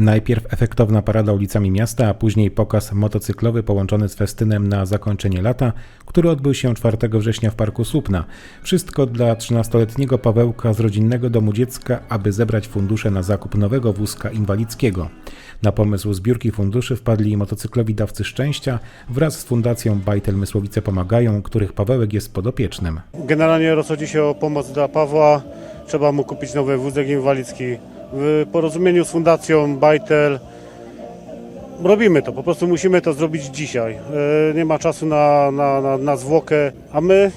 Najpierw efektowna parada ulicami miasta, a później pokaz motocyklowy połączony z festynem na zakończenie lata, który odbył się 4 września w Parku Słupna. Wszystko dla 13-letniego Pawełka z rodzinnego domu dziecka, aby zebrać fundusze na zakup nowego wózka inwalidzkiego. Na pomysł zbiórki funduszy wpadli motocyklowi dawcy szczęścia wraz z Fundacją Bajtel Mysłowice Pomagają, których Pawełek jest podopiecznym. Generalnie rozchodzi się o pomoc dla Pawła. Trzeba mu kupić nowy wózek inwalidzki. W porozumieniu z Fundacją Bajtel robimy to, po prostu musimy to zrobić dzisiaj. E, Nie ma czasu na, na, na, na zwłokę, a my,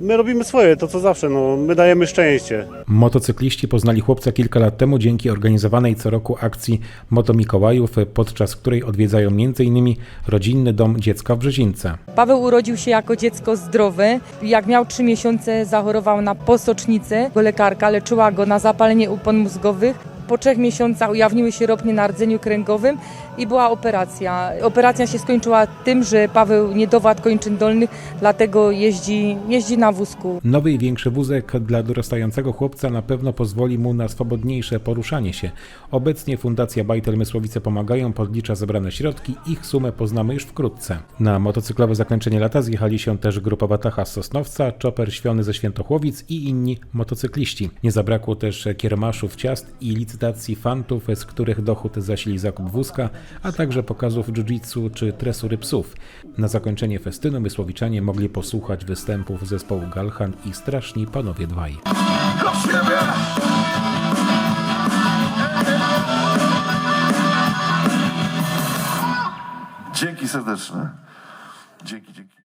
my robimy swoje, to co zawsze, no, my dajemy szczęście. Motocykliści poznali chłopca kilka lat temu dzięki organizowanej co roku akcji Moto Mikołajów, podczas której odwiedzają m.in. rodzinny dom dziecka w Brzezince. Paweł urodził się jako dziecko zdrowy. Jak miał 3 miesiące, zachorował na posocznicę. Lekarka leczyła go na zapalenie upon mózgowych. Po trzech miesiącach ujawniły się ropnie na rdzeniu kręgowym i była operacja. Operacja się skończyła tym, że Paweł nie dowadł kończyn dolnych, dlatego jeździ, jeździ na wózku. Nowy i większy wózek dla dorastającego chłopca na pewno pozwoli mu na swobodniejsze poruszanie się. Obecnie Fundacja Bajtel Mysłowice Pomagają podlicza zebrane środki, ich sumę poznamy już wkrótce. Na motocyklowe zakończenie lata zjechali się też grupa Watacha z Sosnowca, Czoper Świony ze Świętochłowic i inni motocykliści. Nie zabrakło też kiermaszów ciast i licytacji fantów, z których dochód zasili zakup wózka, a także pokazów jiu-jitsu czy tresury psów. Na zakończenie festynu mysłowiczanie mogli posłuchać występów zespołu Galhan i Straszni Panowie Dwaj. Dzięki serdeczne. Dzięki, dzięki.